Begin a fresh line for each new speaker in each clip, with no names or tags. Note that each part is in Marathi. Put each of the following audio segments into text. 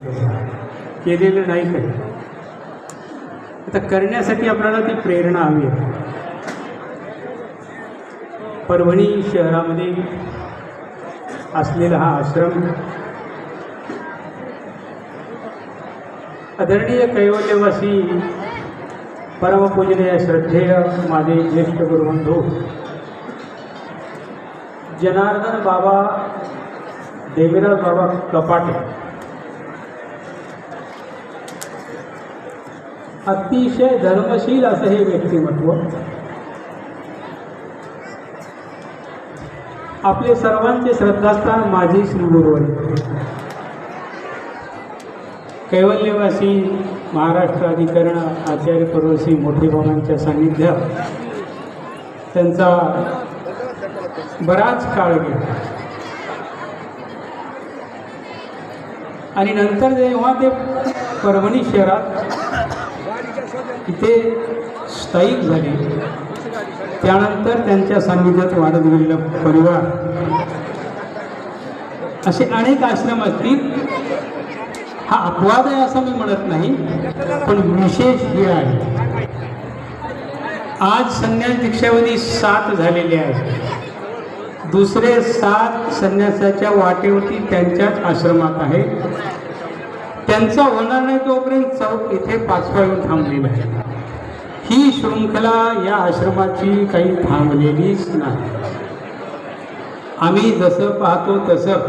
केलेलं नाही काही आता करण्यासाठी आपल्याला ती प्रेरणा हवी आहे. परभणी शहरामध्ये असलेला हा आश्रम आदरणीय कैवल्यवासी परमपूजनीय श्रद्धेय माझे ज्येष्ठ गुरुबंधू जनार्दन बाबा देवीराज बाबा कपाटे. अतिशय धर्मशील असं हे व्यक्तिमत्व. आपले सर्वांचे श्रद्धास्थान माझी श्री कैवल्यवासी महाराष्ट्र अधिकरण आचार्य परवसी मोठे बाबांच्या सान्निध्यात त्यांचा बराच काळ गेला. आणि नंतर जेव्हा ते परभणी शहरात इथे स्थायिक झाले. त्यानंतर त्यांच्या सान्निध्यात वाढत गेलेला परिवार. असे अनेक आश्रम असतील. हा अपवाद आहे असं मी म्हणत नाही पण विशेष हे आहे. आज संन्यास दीक्षावधी सात झालेले आहेत दुसरे सात संन्यासाच्या वाटेवरती त्यांच्याच आश्रमात आहे. त्यांचा होणार नाही तोपर्यंत चौक इथे पाचवा येऊन पाहिजे आहे ही शृंखला या आश्रमाची काही थांबलेलीच नाही. आम्ही जसं पाहतो तसं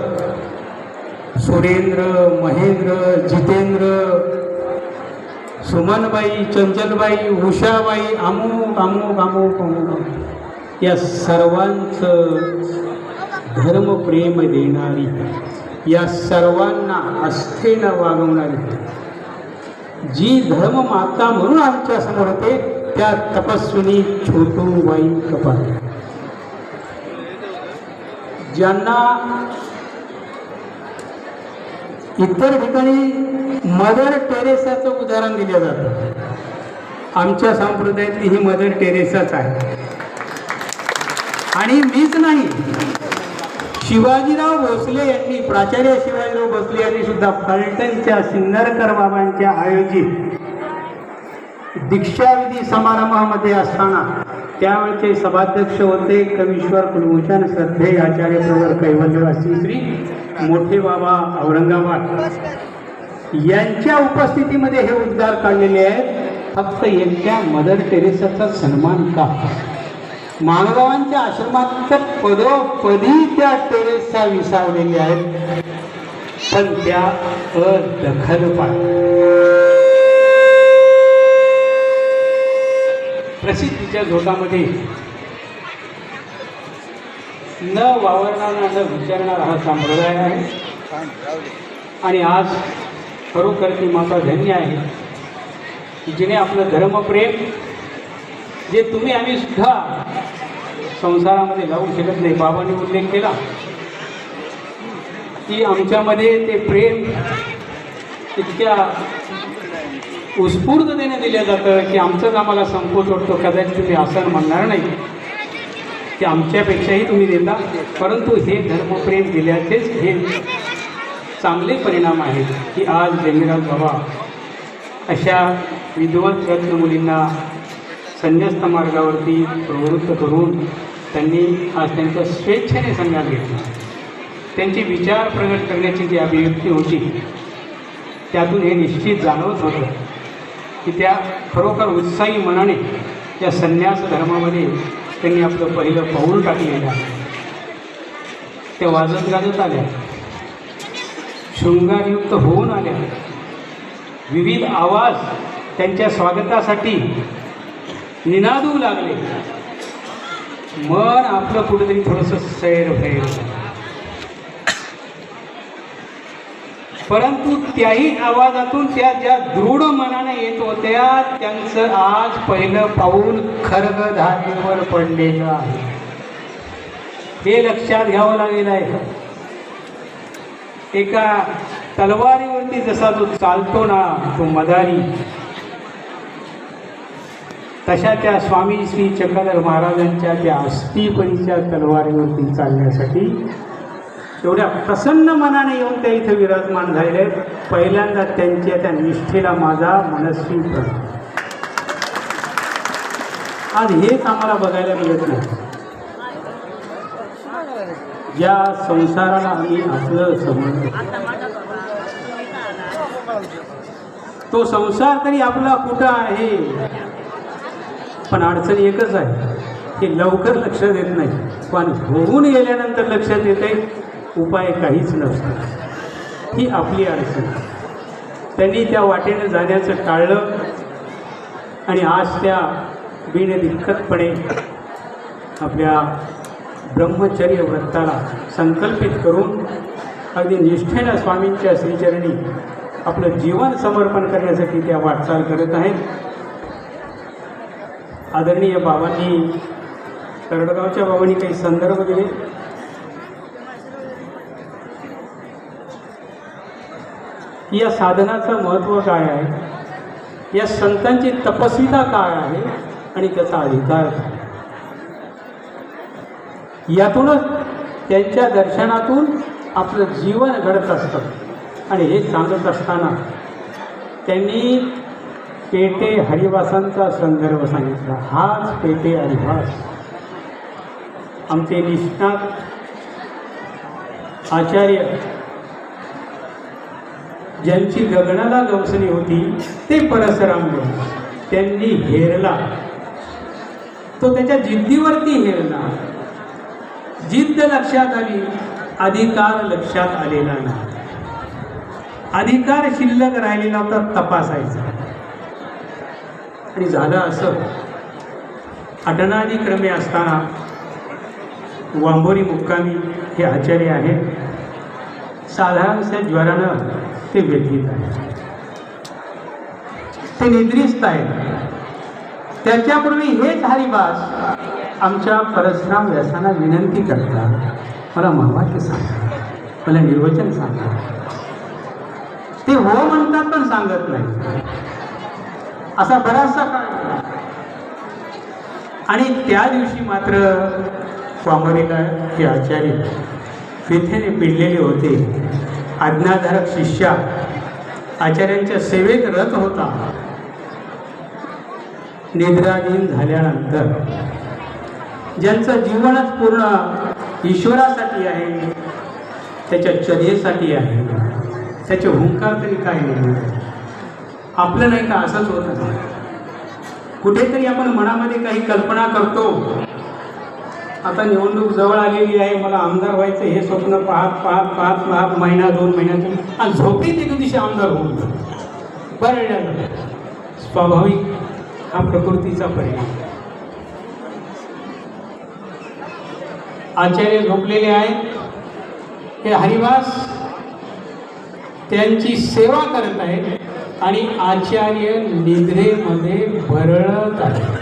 सुरेंद्र महेंद्र जितेंद्र सुमनबाई चंचलबाई उषाबाई अमुक अमुक अमुक अमुक या सर्वांचं धर्मप्रेम देणारी या सर्वांना आस्थेनं वागवणारी जी धर्ममाता म्हणून आमच्यासमोर होते त्या तपस्विनी छोटूबाई कपाल ज्यांना इतर ठिकाणी मदर टेरेसाचं उदाहरण दिलं जातं. आमच्या संप्रदायातली ही मदर टेरेसाच आहे. आणि मीच नाही शिवाजीराव भोसले यांनी प्राचार्य शिवाजीराव भोसले यांनी सुद्धा फलटणच्या सिन्नरकर बाबांच्या आयोजित दीक्षाविधी समारंभामध्ये असताना त्यावेळचे सभाध्यक्ष होते कवीश्वर कुलभूषण श्रद्धेय आचार्य प्रवर कैवल्यवासी श्री मोठे बाबा औरंगाबाद. यांच्या उपस्थितीमध्ये हे उद्गार काढलेले आहेत. फक्त एकट्या मदर टेरेसाचा सन्मान का? मानवांच्या आश्रमात तर पदोपदी त्या टेरेसा विसावलेल्या आहेत. पण त्या अदखल प्रसिद्धीच्या झोटामध्ये न वावरणारा न विचारणारा हा संप्रदाय आहे. आणि आज खरोखर ती माता धन्य आहे. की जिने आपलं धर्मप्रेम जे तुम्ही आम्ही सुद्धा संसारामध्ये लावू शकत नाही. बाबांनी उल्लेख केला. की आमच्यामध्ये ते प्रेम इतक्या उत्स्फूर्ततेने दिलं जातं की आमचंच आम्हाला संकोच वाटतो. कदाचित तुम्ही असं म्हणणार नाही. की आमच्यापेक्षाही तुम्ही देता. परंतु हे धर्मप्रेम दिल्याचेच हे चांगले परिणाम आहेत की आज जमीराज बाबा अशा विद्वत रत्न मुलींना संन्यस्त मार्गावरती प्रवृत्त करून त्यांनी आज त्यांच्या स्वेच्छेने संन्यास घेतला. त्यांची विचार प्रगट करण्याची जी अभिव्यक्ती होती त्यातून हे निश्चित जाणवत होतं की त्या खरोखर उत्साही मनाने त्या संन्यास धर्मामध्ये त्यांनी आपलं पहिलं पाऊल टाकलेलं आहे. त्या वाजत गाजत आल्या. शृंगारयुक्त होऊन आल्या. विविध आवाज त्यांच्या स्वागतासाठी निनादू लागले. मन आपलं कुठेतरी थोडंसं सैर होईल. परंतु त्याही आवाजातून त्या ज्या दृढ मनाने येत होत्या त्यांचं आज पहिलं पाऊल खर्ग धारेवर पडलेलं आहे. हे लक्षात घ्यावं लागेल आहे. एका तलवारीवरती जसा जो चालतो ना तो मदारी तशा त्या स्वामी श्री चक्रधर महाराजांच्या त्या अस्थिपरीच्या तलवारीवरती चालण्यासाठी एवढ्या प्रसन्न मनाने येऊन त्या इथं विराजमान झालेले आहेत. पहिल्यांदा त्यांच्या त्या निष्ठेला माझा मनस्वी प्रणाम. आज हेच आम्हाला बघायला मिळत नाही ज्या संसाराला आम्ही असलं समजतो तो संसार तरी आपला कुठं आहे पण अडचण एकच आहे की लवकर लक्ष देत नाही. पण होऊन गेल्यानंतर लक्षात येते उपाय काहीच नसतो ही आपली अडचण त्यांनी त्या वाटेने जाण्याचं टाळलं आणि आज त्या बिनदिक्कतपणे आपल्या ब्रह्मचर्य व्रताला संकल्पित करून अगदी निष्ठेनं स्वामींच्या श्रीचरणी आपलं जीवन समर्पण करण्यासाठी त्या वाटचाल करत आहेत. आदरणीय बाबांनी तरडगावच्या बाबांनी काही संदर्भ दिले. या साधनाचं महत्त्व काय आहे? या संतांची तपस्विता काय आहे? आणि त्याचा अधिकार यातूनच त्यांच्या दर्शनातून आपलं जीवन घडत असतं. आणि हे सांगत असताना त्यांनी पेटे हरिवासांचा संदर्भ सांगितला. हाच पेटे हरिवास. आमचे निष्णात आचार्य ज्यांची गगनाला गवसणी होती ते परसराम त्यांनी हेरला. तो त्याच्या जिद्दीवरती हेरला. जिद्द लक्षात आली अधिकार लक्षात आलेला नाही. अधिकार शिल्लक राहिलेला होता तपासायचा. आणि झालं असं. अटनादिक्रमे असताना वांबोरी मुक्कामी हे आचार्य आहेत. साधारणशा ज्वरानं ते व्यथित आहे ते निद्रिस्त आहेत. त्याच्यापूर्वी हेच हरिवास आमच्या परशुराम व्यासांना विनंती करतात. मला महावाक्य सांगा. मला निर्वचन सांगा. ते हो म्हणतात पण सांगत नाही. असा बराचसा काळ आणि त्या दिवशी मात्र स्वामरीला हे आचार्य विथेने पिडलेले होते. आज्ञाधारक शिष्या आचार्यांच्या सेवेत रत होता. निद्राधीन झाल्यानंतर ज्यांचं जीवनच पूर्ण ईश्वरासाठी आहे त्याच्या चर्येसाठी आहे त्याचे हुंकार तरी काय नाही. आपलं नाही का? असंच होतं कुठेतरी आपण मनामध्ये काही कल्पना करतो. आता निवडणूक जवळ आलेली आहे. मला आमदार व्हायचं हे स्वप्न पाहत पाहत पाहत पाहत महिना दोन महिन्यातून. आणि झोपेत एक दिवशी आमदार होऊन जातो. बरं स्वाभाविक हा प्रकृतीचा परिणाम आचार्य झोपलेले आहेत. हे हरिवास त्यांची सेवा करत आहेत. आणि आचार्य निद्रेमध्ये भरळत आहे.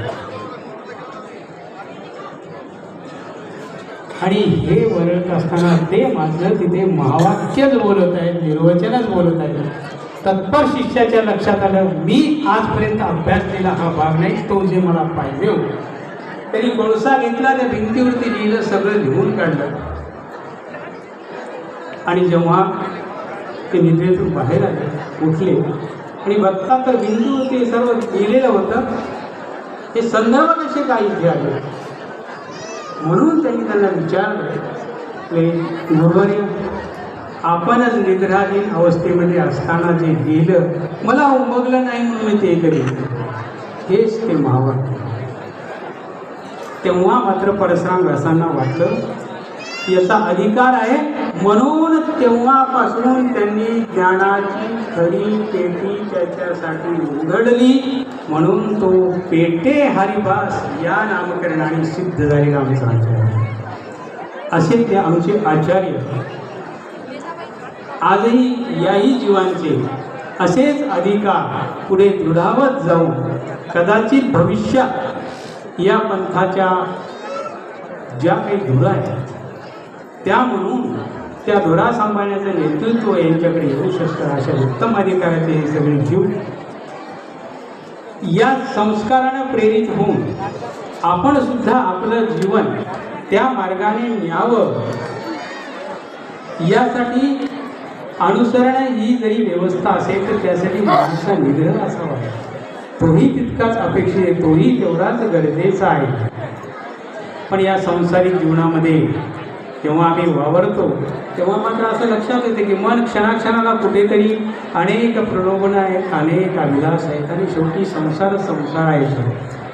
आणि हे वरळत असताना ते मात्र तिथे महावाक्यच बोलत आहेत निर्वचनच बोलत आहेत. तत्पर शिष्याच्या लक्षात आलं मी आजपर्यंत अभ्यास केला हा भाग नाही तो जे मला पाहिजे होता. त्यांनी कोळसा घेतला त्या भिंतीवरती लिहिलं सगळं लिहून काढलं. आणि जेव्हा ते निद्रेतून बाहेर आले उठले आणि बघता तर ते सर्व लिहिलेलं होतं. हे संदर्भ कसे काय इथे आले म्हणून त्यांनी त्यांना विचारलं आपणच निद्राधीन अवस्थेमध्ये असताना जे लिहिलं मला उमगलं नाही म्हणून मी ते करीन. हेच ते महावाक्य तेव्हा मात्र परशुराम व्यासांना वाटलं याचा अधिकार आहे म्हणून तेव्हापासून त्यांनी ज्ञानाची खरी पेटी त्याच्यासाठी उघडली. म्हणून तो पेटे हरिभास या नामकरणाने सिद्ध झालेला आमचा आचार्य असे ते आमचे आचार्य आजही याही जीवांचे असेच अधिकार पुढे दृढावत जाऊन कदाचित भविष्यात या पंथाच्या ज्या काही धुरा आहेत त्या म्हणून त्या धुरा सांभाळण्याचं नेतृत्व यांच्याकडे येऊ शकतं अशा उत्तम अधिकाराचे हे सगळे जीव. या संस्कारानं प्रेरित होऊन आपण सुद्धा आपलं जीवन त्या मार्गाने न्यावं. यासाठी अनुसरण ही जरी व्यवस्था असेल तर त्यासाठी माणसा निग्रह असावा. तोही तितकाच अपेक्षित आहे तोही तेवढाच गरजेचा आहे. पण या संसारिक जीवनामध्ये जेव्हा आम्ही वावरतो तेव्हा मात्र असं लक्षात येते की मन क्षणाक्षणाला कुठेतरी अनेक प्रलोभनं आहेत अनेक अभिलास आहेत आणि शेवटी संसार संसार आहे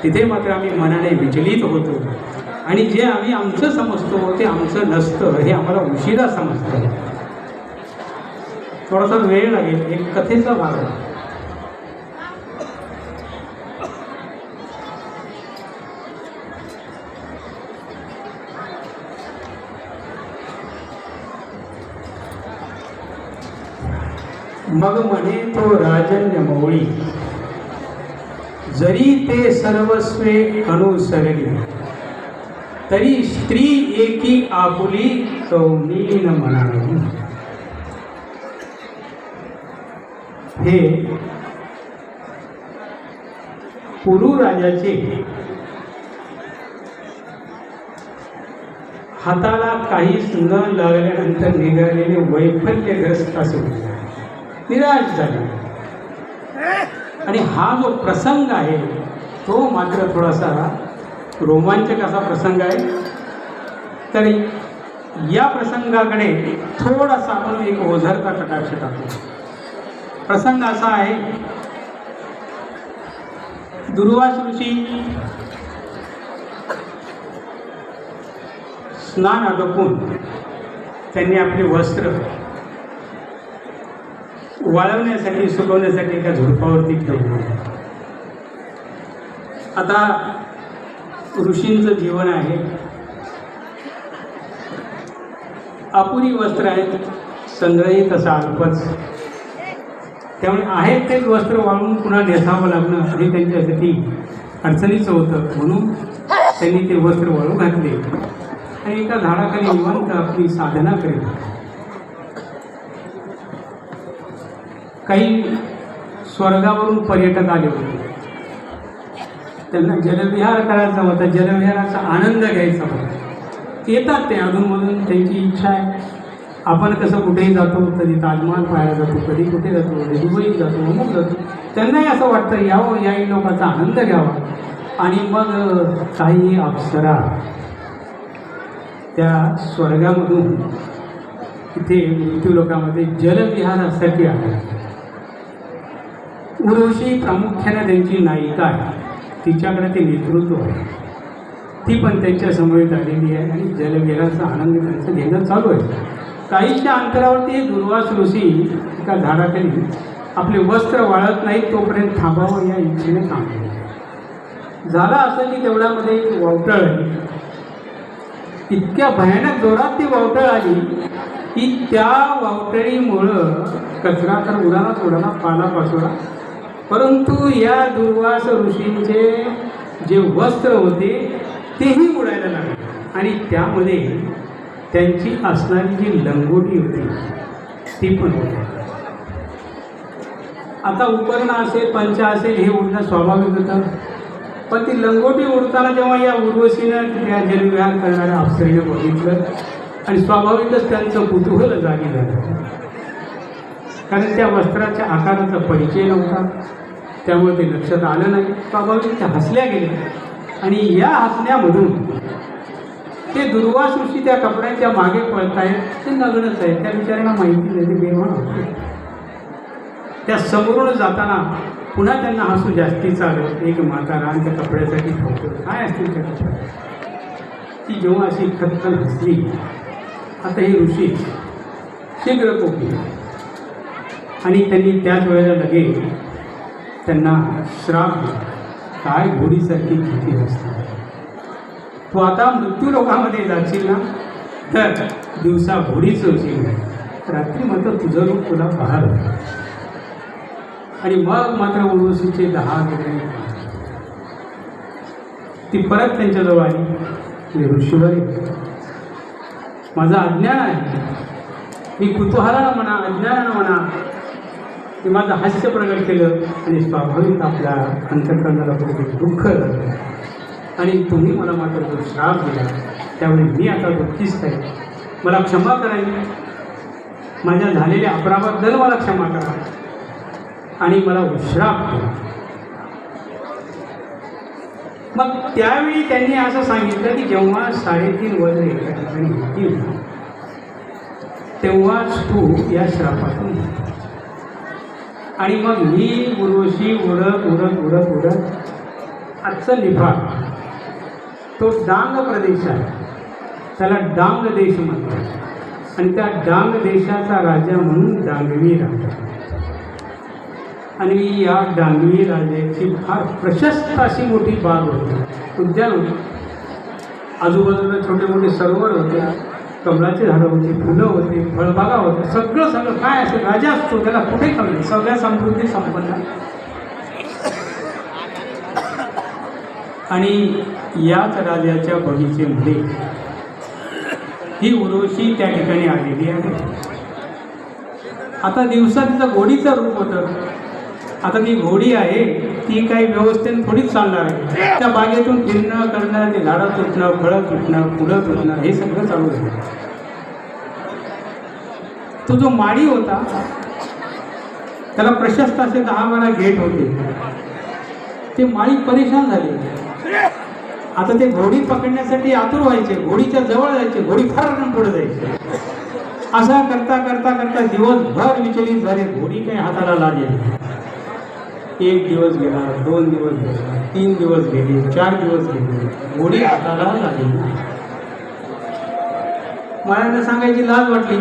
तिथे मात्र आम्ही मनाने विचलित होतो. आणि जे आम्ही आमचं समजतो ते आमचं नसतं हे आम्हाला उशिरा समजतं. थोडासा वेळ लागेल एक कथेचा भाग मग म्हणे तो राजन्य मौळी जरी ते सर्वस्वे अनुसरली तरी स्त्री एकी आपुली कौनीन म्हणावी हे पुरु राजाचे हाताला काहीच न लागल्यानंतर निघालेले वैफल्यग्रस्त असे होते निराश. झाली आणि हा जो प्रसंग आहे तो मात्र थोडासा रोमांचक असा प्रसंग आहे. तर या प्रसंगाकडे थोडासा आपण एक ओझरता कटाक्ष टाकतो प्रसंग असा आहे दुर्वास ऋषी स्नान आटोपून त्यांनी आपले वस्त्र वाळवण्यासाठी सुकवण्यासाठी एका झुडपावरती ठेवलं. आता ऋषींचं जीवन आहे. अपुरी वस्त्र आहेत संग्रहित असा अल्पच त्यामुळे आहेत तेच वस्त्र वाळून पुन्हा नेसावं लागणं हे त्यांच्यासाठी अडचणीचं होतं. म्हणून त्यांनी ते वस्त्र वाळू घातले. आणि एका झाडाखाली निवांत आपली साधना करीत होते. काही स्वर्गावरून पर्यटक आले होते. त्यांना जलविहार करायचा होता जलविहाराचा आनंद घ्यायचा होता. येतात ते अधूनमधून त्यांची इच्छा आहे. आपण कसं कुठेही जातो कधी ताजमहाल पाहायला जातो कधी कुठे जातो कधी दुबईत जातो अमुक जातो. त्यांनाही असं वाटतं यावं याही लोकांचा आनंद घ्यावा. आणि मग काही अप्सरा त्या स्वर्गामधून इथे मृत्यूलोकामध्ये जलविहारासाठी आल्या. उर्वशी प्रामुख्याने त्यांची नायिका आहे. तिच्याकडे ते नेतृत्व आहे. ती पण त्यांच्या समवेत आलेली आहे आणि जलविराचा आनंद त्यांचं घेणं चालू आहे. काहीच्या अंतरावरती दुर्वास ऋषी एका झाडाखाली आपले वस्त्र वाळत नाही तोपर्यंत थांबावं या इच्छेने थांबले. झालं असं की तेवढ्यामध्ये एक वावटळ आली. इतक्या भयानक जोरात ती वावटळ आली की त्या वावटळीमुळं कचरा तर उडाला तोडाला पाला पाचोळा परंतु या दुर्वास ऋषींचे जे वस्त्र होते तेही उडायला लागले. आणि त्यामध्ये त्यांची असणारी जी लंगोटी होती ती पण होती आता उपर्ण असेल पंचा असेल हे उडणं स्वाभाविक होतं. पण ती लंगोटी उडताना जेव्हा या उर्वशीनं त्या जलविहार करणाऱ्या अप्सरीनं बघितलं आणि स्वाभाविकच त्यांचं कुतूहल जागी झालं. कारण त्या वस्त्राच्या आकाराचा परिचय नव्हता. त्यामुळे ते लक्षात आलं नाही. स्वाभाविक त्या हसल्या गेल्या. आणि या हसण्यामधून ते दुर्वास ऋषी त्या कपड्यांच्या मागे पळतायत ते नग्नच आहे त्या बिचाऱ्यांना माहिती नाही ते बेभान होते. त्या समोरून जाताना पुन्हा त्यांना हसू जास्ती आलं एक म्हातारा रान त्या कपड्यासाठी ठेवतो. काय असतील त्या कपड्यात ती जेव्हा अशी खतखल हसली आता हे ऋषी शीघ्र कोपली आणि त्यांनी त्याच वेळेला लगेच त्यांना श्राप दिला. काय घोडीसारखी भीती असते. तू आता मृत्यू लोकांमध्ये जाशील ना? तर दिवसा घोडीच होशील रात्री मात्र तुझं रूप तुला बाहेर आणि मग मात्र उर्वशीचे दहा गेले ती परत त्यांच्याजवळ आली. मी ऋषीवर माझं अज्ञान आहे. मी कुतूहलानं म्हणा अज्ञानानं म्हणा मी माझं हास्य प्रकट केलं आणि स्वाभाविक आपल्या अंतकरणाला कुठेतरी दुःख झालं. आणि तुम्ही मला मात्र जो श्राप दिला त्यावेळी मी आता दुःखीच आहे. मला क्षमा करावी. माझ्या झालेल्या अपराबद्दल मला क्षमा करा. आणि मला उश्राप द्या. मग त्यावेळी त्यांनी असं सांगितलं की जेव्हा साडेतीन वजन एका ठिकाणी होती. तेव्हाच तू या श्रापातून आणि मग ही उर्वशी उडत उडत उडत उडत आजचं निफाड तो डांग प्रदेश आहे. त्याला डांग देश म्हणतात. आणि त्या डांग देशाचा राजा म्हणून डांगवी राजा आणि या डांगवी राजाची फार प्रशस्त अशी मोठी बाग होती. उद्यान होती. आजूबाजूला छोटे मोठे सरोवर होते. कमळाची झाडं होती फुलं होती फळबागा होत्या सगळं सगळं काय असं राजा असतो त्याला कुठे कमी सगळ्या समृद्धी संपन्न. आणि याच राजाच्या बगीचेमध्ये ही उर्वशी त्या ठिकाणी आलेली आहे. आता दिवसा तिचं घोडीचं रूप होतं. आता ती घोडी आहे ती काही व्यवस्थेने थोडीच चालणार आहे त्या बागेतून फिरणं करणं ते झाडं तुटणं फळं तुटणं फुलं तुटणं हे सगळं चालू आहे तो जो माडी होता त्याला प्रशस्त असे दहा बारा गेट होते. ते माळी परेशान झाले. आता ते घोडी पकडण्यासाठी आतुर व्हायचे घोडीच्या जवळ जायचे घोडी फार पुढे जायची. असा करता करता करता दिवसभर विचलित झाले घोडी काही हाताला लागेल. एक दिवस गेला दोन दिवस गेला तीन दिवस गेले चार दिवस गेले घोडी हाताला लागली. मला सांगायची लाज वाटली.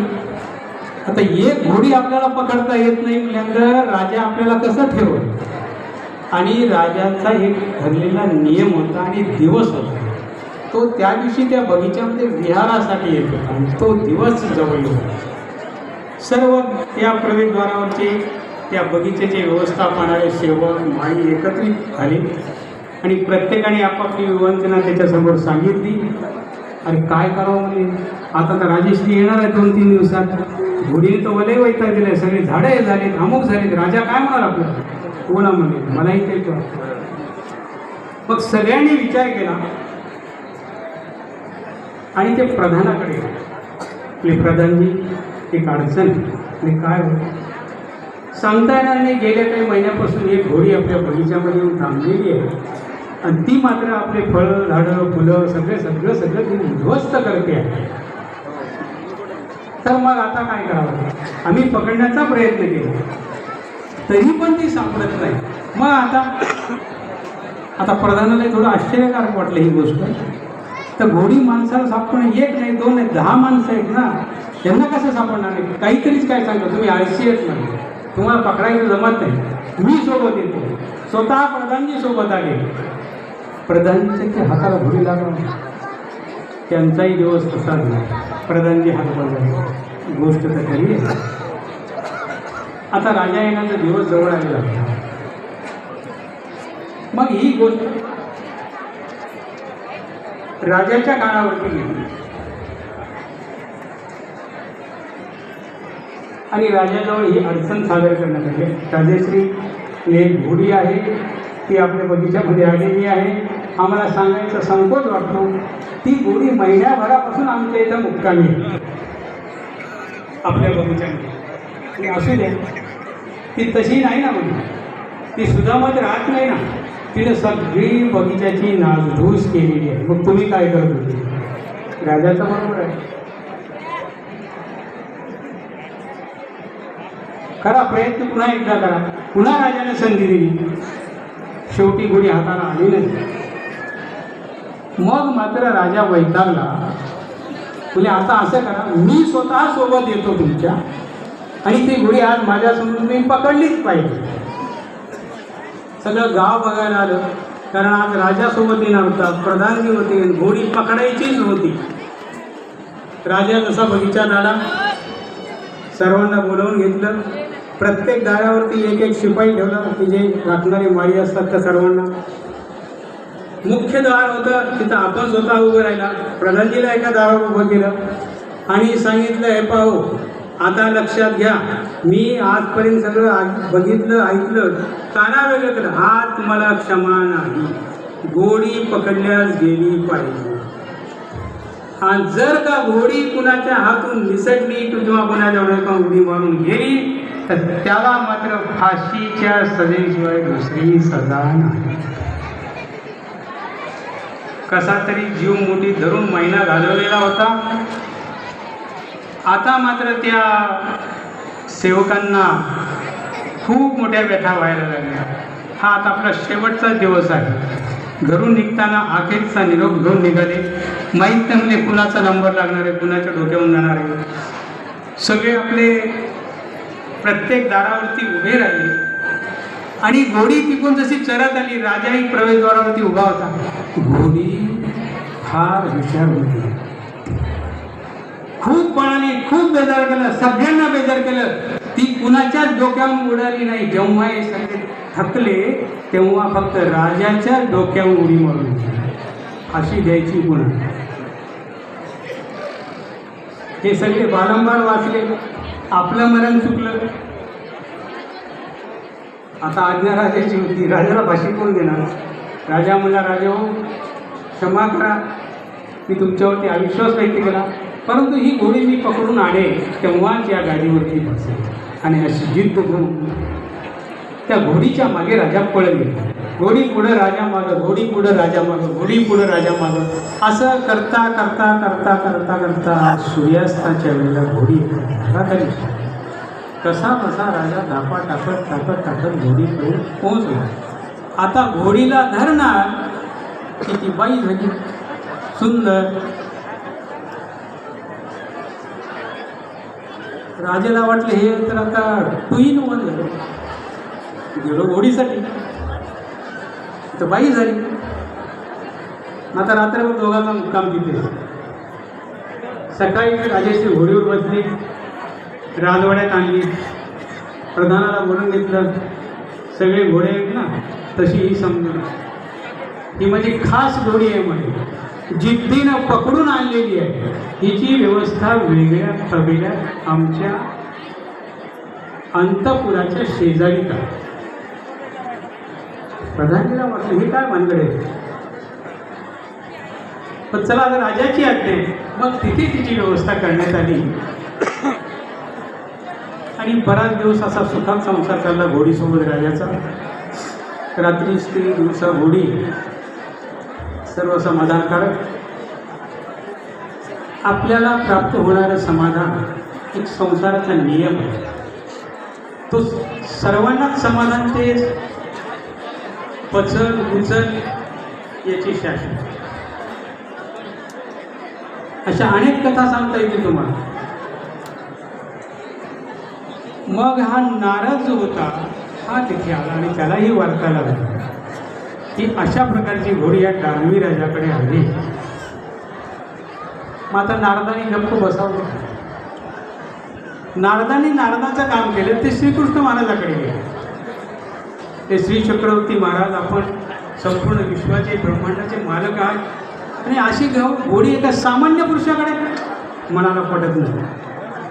आता एक घोडी आपल्याला पकडता येत नाही म्हटल्यानंतर राजा आपल्याला कसं ठेवत आणि राजाचा एक ठरलेला नियम होता आणि दिवस होता. तो त्या दिवशी त्या बगीच्यामध्ये विहारासाठी येत होता आणि तो दिवस जवळ होता सर्व त्या प्रवेशद्वारावरचे त्या बगीचेचे व्यवस्थापनारे सेवक माई एकत्रित झाले. आणि प्रत्येकाने आपापली विवंचना त्याच्यासमोर सांगितली. अरे काय करावं म्हणजे? आता तर राजेश्री येणार आहे दोन तीन दिवसात. घोडीने तर वलय वैता दिले सगळे झाडे झालेत अमुक झालेत. राजा काय म्हणाल आपल्याला? कोणा म्हणे मलाही ते मग सगळ्यांनी विचार केला. आणि ते प्रधानाकडे आपले म्हणजे प्रधानजी एक अडचण आणि म्हणजे काय होतं सांगता येणार नाही. गेल्या काही महिन्यापासून एक घोडी आपल्या बगीच्यामध्ये येऊन थांबलेली आहे. आणि ती मात्र आपले फळं झाडं फुलं सगळे सगळं सगळं ती उद्ध्वस्त करते आहे. तर मग आता काय करावं? आम्ही पकडण्याचा प्रयत्न केला. तरी पण ती सापडत नाही. मग आता आता प्रधानाला थोडं आश्चर्यकारक वाटलं ही गोष्ट. तर घोडी माणसाला सापडणं एक नाही दोन नाही दहा माणसं आहेत ना. त्यांना कसं सापडणार नाही काहीतरीच काय सांगतो तुम्ही आळशी आहेत ना. तुम्हाला पकडायचं जमत नाही. मी सोबत येतो. स्वतः प्रधानजी सोबत आले. प्रधानजीच्या ते हाताला भुरी लागला त्यांचाही दिवस तसाच नाही प्रधानजी हात बंद गोष्ट तर खरी आहे. आता राजा येण्याचा दिवस जवळ आलेला मग ही गोष्ट राजाच्या कानावरती गेली. आणि राजाजवळ ही अडचण सादर करण्यात आली. राजश्री ही एक घोडी आहे ती आपल्या बगीच्यामध्ये आलेली आहे. आम्हाला सांगायचा संकोच वाटतो ती घोडी महिन्याभरापासून आमच्या इथं मुक्कामी आपल्या बगीच्यामध्ये. आणि असू दे ती तशी नाही ना म्हणजे. ती सुधामध्ये राहत नाही ना. तिने सगळी बगीच्याची नासधूस केलेली आहे. मग तुम्ही काय करत होते? राजाचं बरोबर आहे. करा प्रयत्न पुन्हा एकदा करा. पुन्हा राजाने संधी दिली. शेवटी गोडी हाताला आली नाही. मग मात्र राजा वैतागला. म्हणजे आता असं करा. मी स्वतः सोबत येतो तुमच्या आणि ती घोडी आज माझ्यासमोर मी पकडलीच पाहिजे. सगळं गाव बघायला आलं. कारण आज राजासोबत येणार होता. प्रधानगी होते घोडी पकडायचीच होती. राजा जसा बगीचा झाला सर्वांना बोलवून घेतलं. प्रत्येक दारावरती एक एक शिपाई ठेवला की जे राखणारी माळी असतात त्या सर्वांना. मुख्य द्वार होतं तिथं आपण स्वतः उभं राहिला. प्रधानजीला एका दारावर उभं केलं. आणि सांगितलं हे पाहो आता लक्षात घ्या मी आजपर्यंत सगळं बघितलं ऐकलं. काना वेगळं केलं हा मला क्षमा नाही. गोडी पकडल्यास गेली पाहिजे. आणि जर का घोडी कुणाच्या हातून निसटली किंवा कुणाच्या उडी मारून गेली तर त्याला मात्र फाशीच्या सजेशिवाय दुसरी सजा नाही. कसा तरी जीव मोठी धरून महिना घालवलेला होता. आता मात्र त्या सेवकांना खूप मोठ्या व्यथा व्हायला लागल्या. हा आता आपला शेवटचा दिवस आहे. घरून निघताना अखेरचा निरोप घेऊन निघाले. माहीत नाही म्हणजे कुणाचा नंबर लागणार आहे कुणाच्या डोक्यावरून जाणार आहे. सगळे आपले प्रत्येक दारावरती उभे राहिले. आणि घोडी तिकून जशी चरत आली राजाही प्रवेशद्वारावरती उभा होता. घोडी फार हुशार होती. खूप बळाने खूप बेजार केलं सगळ्यांना बेजार केलं. ती कुणाच्याच डोक्यावर उडाली नाही. जेव्हा हे सगळे थकले तेव्हा फक्त राजाच्या डोक्यावर उडी मारून फाशी द्यायची गुन्हा हे सगळे वारंवार वाचले. आपलं मरण चुकलं. आता आज्ञा राजाची होती. राजाला फाशी कोण देणार? राजा म्हणला राजा हो क्षमा करा. मी तुमच्यावरती अविश्वास व्यक्त केला. परंतु ही घोडी मी पकडून आणेल तेव्हाच या गाडीवरती बसेल आणि अशी जिद्द करून त्या घोडीच्या मागे राजा पळत गेला. घोडी पुढं राजा मागं घोडी पुढं राजा मागं घोडी पुढं राजा मागं असं करता करता करता करता करता सूर्यास्ताच्या वेळेला घोडी घराखाली कसा कसा राजा धापा टाकत टाकत टाकत घोडीकडे पोहोचला. आता घोडीला धरणार की ती बाई झाली? सुंदर. राजाला वाटलं हे तर आता टू इन वन झालं. गेलो घोडीसाठी. तर बाई झाली. आता रात्रभर दोघांना मुक्काम दिले सकाळी राजाची घोडीवर बसली राजवाड्यात आणली. प्रधानाला बोलून घेतलं सगळे घोडे आहेत ना तशी ही समजून ही माझी खास घोडी आहे म्हणे. जिद्दीनं पकडून आणलेली आहे. हिची व्यवस्था वेगळ्या तबेल्यात आमच्या अंतपुराच्या शेजारी का? प्रधानजीला म्हटलं हे काय मानगडे आहे? पण चला आता राजाची आज्ञा मग तिथे तिची व्यवस्था करण्यात आली. आणि बराच दिवस असा सुखात संसार चालला घोडीसोबत राजाचा. रात्री स्त्री दिवसा घोडी. सर्व समाधानकारक. आपल्याला प्राप्त होणारं समाधान एक संसाराचा नियम आहे. तो सर्वांनाच समाधान ते पचल उचल याची शाश्वत अशा अनेक कथा सांगता येतील तुम्हाला. मग हा नारद जो होता हा तिथे आला आणि त्यालाही वार्ता लागला की अशा प्रकारची घोडी या डानवी राजाकडे आली. मग आता नारदाने गप्प बसावलं नारदाने नारदाचं काम केलं ते श्रीकृष्ण महाराजाकडे गेले. ते श्री चक्रवर्ती महाराज आपण संपूर्ण विश्वाचे ब्रह्मांडाचे मालक आहात. आणि अशी गाव घोडी एका सामान्य पुरुषाकडे मनाला पटत नाही.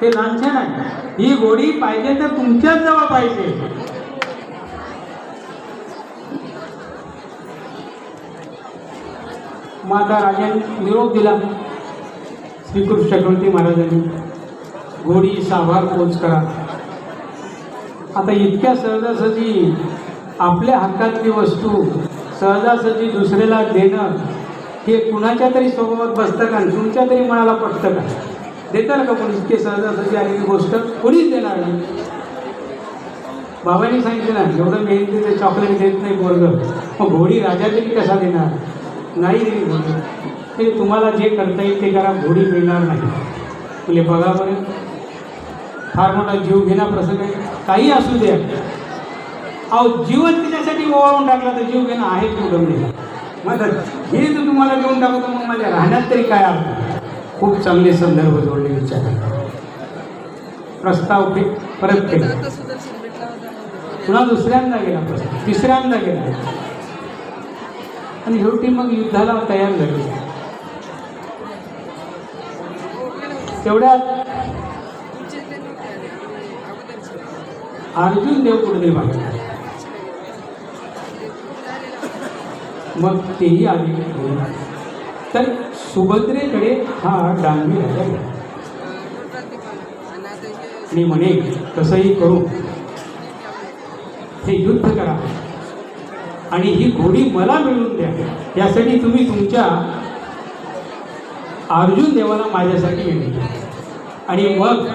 ते लांछन आहे. ही घोडी पाहिजे तर तुमच्याच जवळ पाहिजे. माता राजाने निरोप दिला. श्रीकृष्ण चक्रवर्ती महाराजांनी. घोडी साभार पोच करा. आता इतक्या सहजासहजी आपल्या हक्कातली वस्तू सहजासहजी दुसऱ्याला देणं हे कुणाच्या तरी स्वभावात बसतं का? तुमच्या तरी मनाला पटतं का? देतात का कोणी इतके सहजासहजी आलेली गोष्ट? कोणीच देणार नाही. बाबांनी सांगितलं ना जेवढं मेहनतीचं चॉकलेट देत नाही बोललं मग घोडी राजा तरी कसा देणार? नाही दिली घोडी. ते तुम्हाला जे करता येईल ते करा घोडी मिळणार नाही. म्हणजे बघा बरं फार मोठा जीव घेणा प्रसंग आहे. काही असू द्या. अहो जीवन तिच्यासाठी ओवाळून टाकला तर जीव घेणं आहे कुठं नाही मग हे जर तुम्हाला देऊन टाकतो मग माझ्या राहण्यात तरी काय अर्थ? खूप चांगले संदर्भ जोडले विचार प्रस्ताव फे परत केला पुन्हा दुसऱ्यांदा गेला प्रस्ताव. तिसऱ्यांदा गेला. आणि शेवटी मग युद्धाला तयार झाली. तेवढ्यात अर्जुन देव कुठे बाहेर मग तेही आले. तर सुभद्रेकडे हा डांबी राजा आणि म्हणे तसंही करू. हे युद्ध करा. आणि ही घोडी मला मिळवून द्या. यासाठी तुम्ही तुमच्या अर्जुन देवाला माझ्यासाठी गेले आणि मग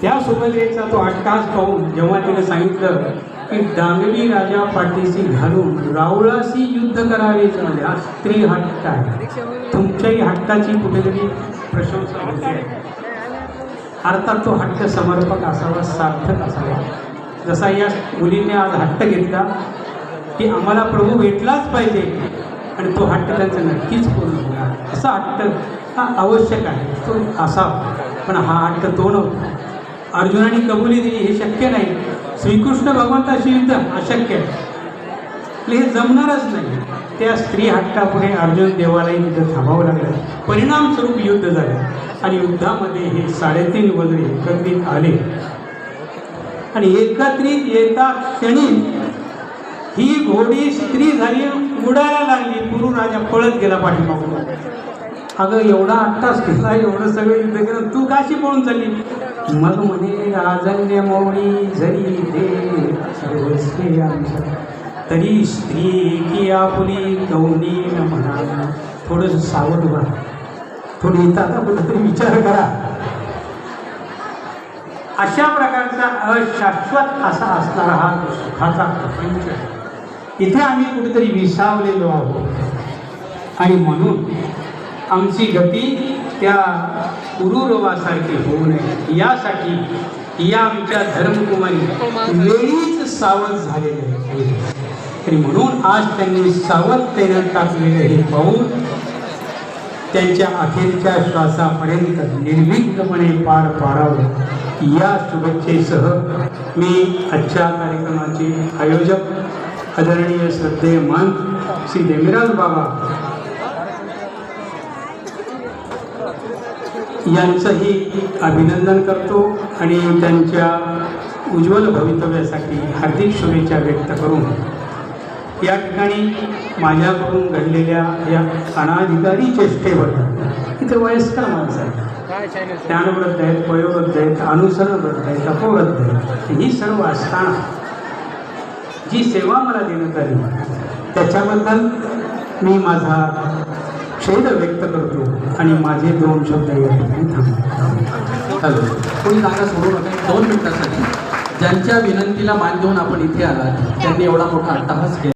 त्या सुभद्रेचा तो अट्टास पाहून जेव्हा तिने सांगितलं की डांगवी राजा पाठीशी घालून रावळाशी युद्ध करावे म्हणजे हा स्त्री हट्ट आहे. तुमच्याही हट्टाची कुठेतरी प्रशंसा होते. अर्थात तो हट्ट समर्पक असावा सार्थक असावा. जसा या मुलींनी आज हट्ट घेतला की आम्हाला प्रभू भेटलाच पाहिजे. आणि तो हट्ट त्यांचा नक्कीच पूर्ण होणार. असा हट्ट हा आवश्यक आहे. तो असावा. पण हा हट्ट तो नव्हता. अर्जुनाने कबुली दिली हे शक्य नाही. श्रीकृष्ण भगवंताशी युद्ध अशक्य आहे. म्हणजे हे जमणारच नाही. त्या स्त्री हट्टापुढे अर्जुन देवालाही युद्ध थांबावं लागलं. परिणामस्वरूप युद्ध झालं. आणि युद्धामध्ये हे साडेतीन वजरे एकत्रित आले. आणि एकत्रित येता क्षणी ही घोडी स्त्री झाली उडायला लागली. गुरु राजा पळत गेला पाठीमागून. अगं एवढा आत्ताच केला एवढं सगळं युद्ध केलं. तू काशी पळून चालली? मग म्हणे राजन्य मोळी झरी दे आमच्या तरी स्त्री की आपुली कौनी न म्हणा. थोडंसं सावध व्हा थोडं येतात आता कुठेतरी विचार करा. अशा प्रकारचा अशाश्वत असा असणारा हा सुखाचा प्रपंच इथे आम्ही कुठेतरी विसावलेलो आहोत. आणि म्हणून आमची गती त्या कुरुरवासारखे होऊ नये. यासाठी या आमच्या धर्मकुमारी वेळीच सावध झालेले आहेत. आणि म्हणून आज त्यांनी सावधतेनं टाकलेलं हे पाहून त्यांच्या अखेरच्या श्वासापर्यंत निर्विघ्नपणे पार पाडावं. या शुभेच्छेसह मी आजच्या कार्यक्रमाचे आयोजक आदरणीय श्रद्धेय मान श्री देमिराज बाबा यांचंही अभिनंदन करतो आणि त्यांच्या उज्ज्वल भवितव्यासाठी हार्दिक शुभेच्छा व्यक्त करून या ठिकाणी माझ्याकडून घडलेल्या या अनाधिकारी चेष्टेबद्दल इथे वयस्कर माणसं आहेत. ज्ञानवृद्ध आहेत वयोवृद्ध आहेत अनुसरणवृद्ध आहेत अपवृद्ध आहेत ही सर्व असताना जी सेवा मला देण्यात आली त्याच्याबद्दल मी माझा खेद व्यक्त करतो. आणि माझे दोन शब्द या ठिकाणी थांबतो
हॅलो कोणी जागा सोडू नका दोन मिनिटासाठी. ज्यांच्या विनंतीला मान देऊन आपण इथे आलात त्यांनी एवढा मोठा अट्टहास केला.